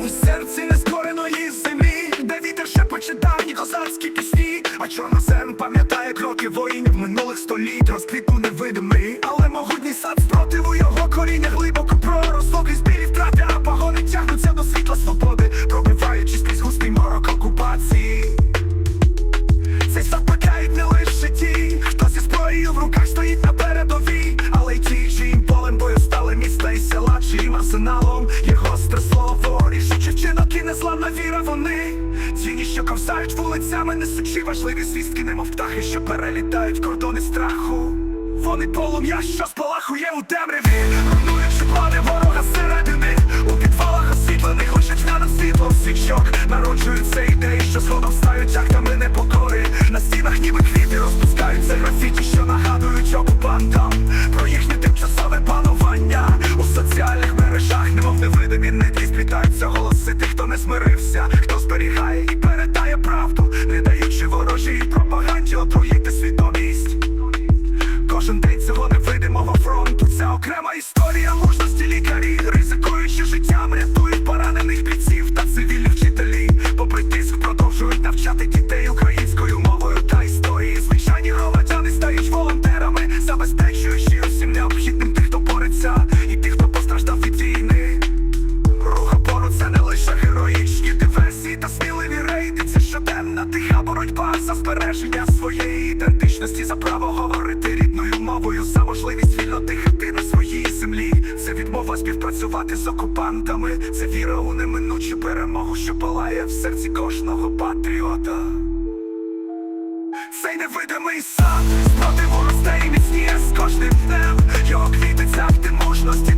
в серці нескореної землі, де вітер ще почитані козацькі пісні, а чорнозем пам'ятає кроки воїнів минулих століть, розквітну невидимий, але могутній сад спротиву його коріння глибоко вчинок віра вони. Тіні, що ковзають вулицями, несучи важливі звістки, немов птахи, що перелітають кордони страху. Вони полум'я, що спалахує у темряві, руйнуючи плани ворога зсередини У підвалах освітлених лише тьмяним світлом свічок Народжуються окрема історія мужності лікарі. Ризикуючи життям, рятують поранених бійців та цивільних вчителів. Попри тиск продовжують навчати дітей українською мовою та історії. Звичайні громадяни стають волонтерами Забезпечуючи усім необхідним тих, хто бореться І тих, хто постраждав від війни. Рух опору це не лише героїчні диверсії та сміливі рейди. Це щоденна тиха боротьба за збереження своєї ідентичності За право відмова співпрацювати з окупантами Це віра у неминучу перемогу, що палає в серці кожного патріота. Цей невидимий сад спротиву росте і міцніє з кожним днем. Його квіти акти мужності